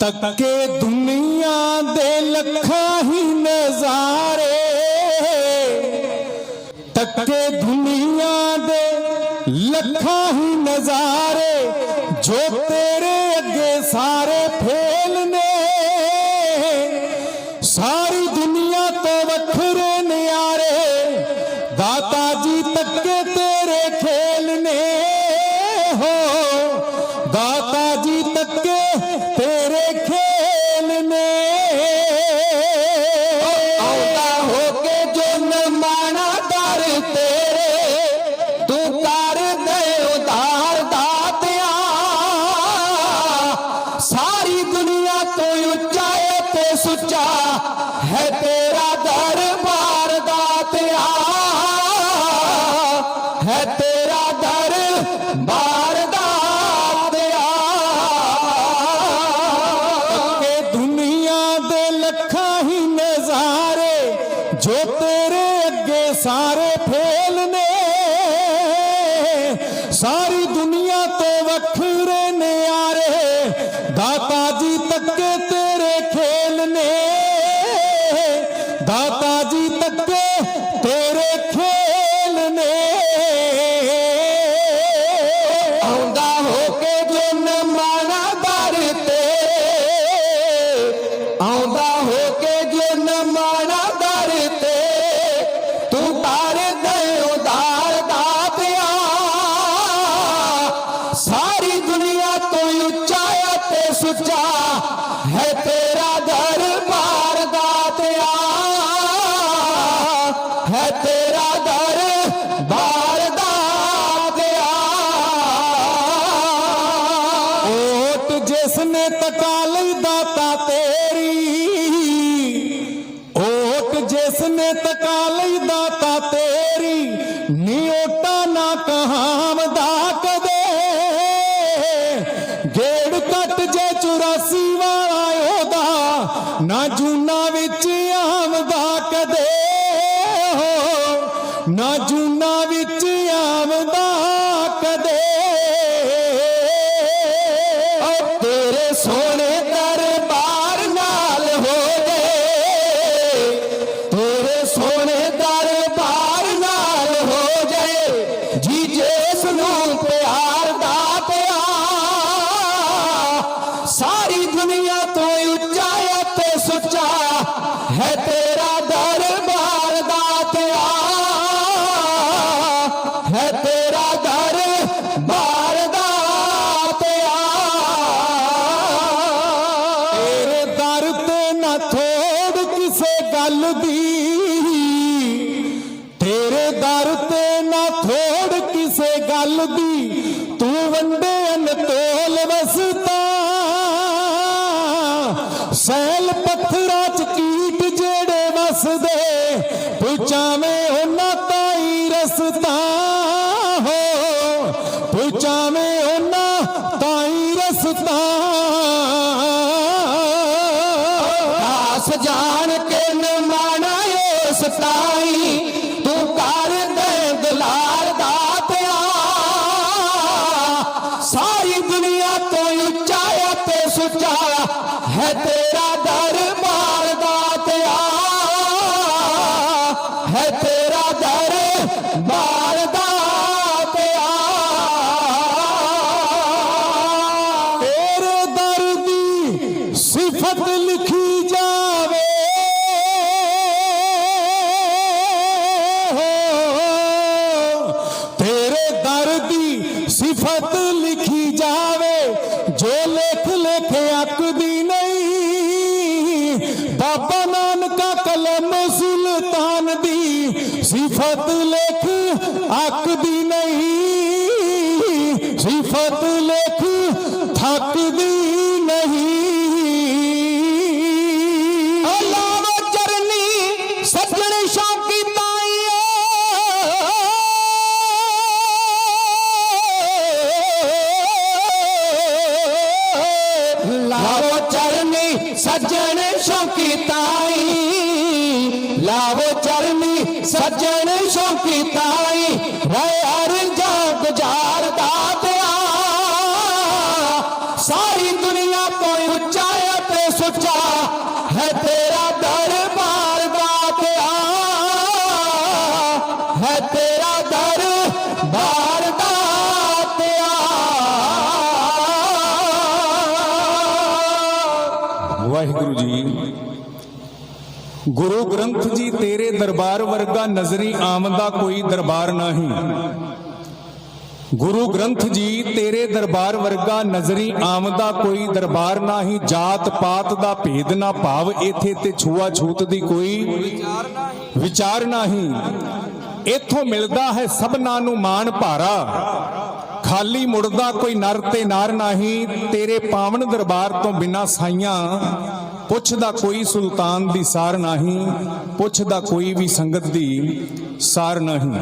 ਤੱਕੇ ਦੁਨੀਆ ਦੇ ਲੱਖਾਂ ਹੀ ਨਜ਼ਾਰੇ। ਤੱਕੇ ਦੁਨੀਆ ਦੇ ਲੱਖਾਂ ਹੀ ਨਜ਼ਾਰੇ ਜੋ ਤੇ ਸੁੱਚਾ ਹੈ ਤੇਰਾ ਦਰਬਾਰ ਦਾਤਿਆ ਹੈ ਤੇਰਾ ਦਰਬਾਰ ਦਾਤਿਆ ਕਿ ਦੁਨੀਆ ਦੇ ਲੱਖਾਂ ਹੀ ਨਜ਼ਾਰੇ ਜੋ ਤੇਰੇ ਅੱਗੇ ਸਾਰੇ ਫੇਲ ਨੇ ਸੁੱਚਾ ਹੈ ਤੇਰਾ ਦਰਬਾਰ ਦਾਤਿਆ ਹੈ ਤੇਰਾ ਦਰਬਾਰ ਦਾਤਿਆ ਓਟ ਜਿਸ ਨੇ ਤਕਾ ਲਈ ਦਾਤਾ ਤੇਰੀ ਨਾ ਜੂਨਾ ਵਿੱਚ ਆਵਦਾ ਕਦੇ ਹੋ ਨਾ ਜੂਨਾ ਵਿੱਚ ਆਵਦਾ ਕਦੇ ਓ ਤੇਰੇ ਸੋਹਣੇ ਦਰਬਾਰ ਨਾਲ ਹੋ ਗਏ ਤੇਰੇ ਸੋਹਣੇ ਦਰਬਾਰ ਨਾਲ ਹੋ ਜਾਏ ਜੀ ਜਿਸ ਨੂੰ ਪਿਆਰ ਦਾ ਪਿਆ ਸਾਰੀ ਦੁਨੀਆ ਦਰ ਤੇ ਨਾ ਥੋੜ ਕਿਸੇ ਗੱਲ ਦੀ। ਤੂੰ ਵੰਡੇ ਅਨਤੋਲ ਵਸਤਾ। ਸੈਲ ਪੱਥਰਾਂ ਚ ਕੀਟ ਜਿਹੜੇ ਵਸਦੇ, ਪੁੱਛਾਵੇਂ ਉਹਨਾਂ ਤਾਈ ਰਸਤਾ। ਹੋ, ਪੁੱਛਾਵੇਂ ਉਹਨਾਂ ਤਾਈ ਰਸਤਾ। ਦਾਸ ਜਾਣ ਕੇ ਨ ਮਾਣਾ ਤਾਈ ਸਾਰੀ ਦੁਨੀਆ ਤੋਂ ਉੱਚਾ ਤੇ ਸੁੱਚਾ ਹੈ ਤੇਰਾ ਦਰਬਾਰ ਦਾ ਪਿਆ ਹੈ ਤੇਰਾ ਦਰਬਾਰ ਦਾ ਲੇਖ ਲੇਖੇ ਅਕਦੀ ਨਹੀਂ। ਬਾਬਾ ਨਾਨਕਾ ਕਲਮ ਸੁਲਤਾਨ ਦੀ ਸਿਫਤ ਲੇਖ ਅੱਕਦੀ ਨਹੀਂ। ਸਿਫਤ ਲੇਖ ਥੱਕਦੀ ਨਹੀਂ। ਸ਼ੌਕੀ ਤਾਈ। ਲਾਵੋ ਚਰਨੀ ਸੱਜਣ ਸ਼ੌਕੀ ਤਾਈ। ਰਹਿ ਜਾ ਗੁਜ਼ਾਰ ਪਿਆ ਸਾਰੀ ਦੁਨੀਆ ਵਾਹਿਗੁਰੂ ਜੀ। ਗੁਰੂ ਗ੍ਰੰਥ ਜੀ ਤੇਰੇ ਦਰਬਾਰ ਵਰਗਾ ਨਜ਼ਰੀ ਆਮਦਾ ਕੋਈ ਦਰਬਾਰ ਨਹੀਂ। ਗੁਰੂ ਗ੍ਰੰਥ ਜੀ ਤੇਰੇ ਦਰਬਾਰ ਵਰਗਾ ਨਜ਼ਰੀ ਆਮਦਾ ਕੋਈ ਦਰਬਾਰ ਨਹੀਂ। ਜਾਤ ਪਾਤ ਦਾ ਭੇਦ ਨਾ ਭਾਵ ਇਥੇ ਤੇ ਛੂਆ ਛੂਤ ਦੀ ਕੋਈ ਵਿਚਾਰ ਨਹੀਂ। ਇਥੋਂ ਮਿਲਦਾ ਹੈ ਸਭਨਾਂ ਨੂੰ ਮਾਣ ਭਾਰਾ। ਖਾਲੀ ਮੁੜਦਾ ਕੋਈ ਨਰ ਤੇ ਨਾਰ ਨਹੀਂ, ਤੇਰੇ ਪਾਵਨ ਦਰਬਾਰ ਤੋਂ ਬਿਨਾ ਸਾਈਆਂ। ਪੁੱਛਦਾ ਕੋਈ ਸੁਲਤਾਨ ਦੀ ਸਾਰ ਨਹੀਂ, ਪੁੱਛਦਾ ਕੋਈ ਵੀ ਸੰਗਤ ਦੀ ਸਾਰ ਨਹੀਂ।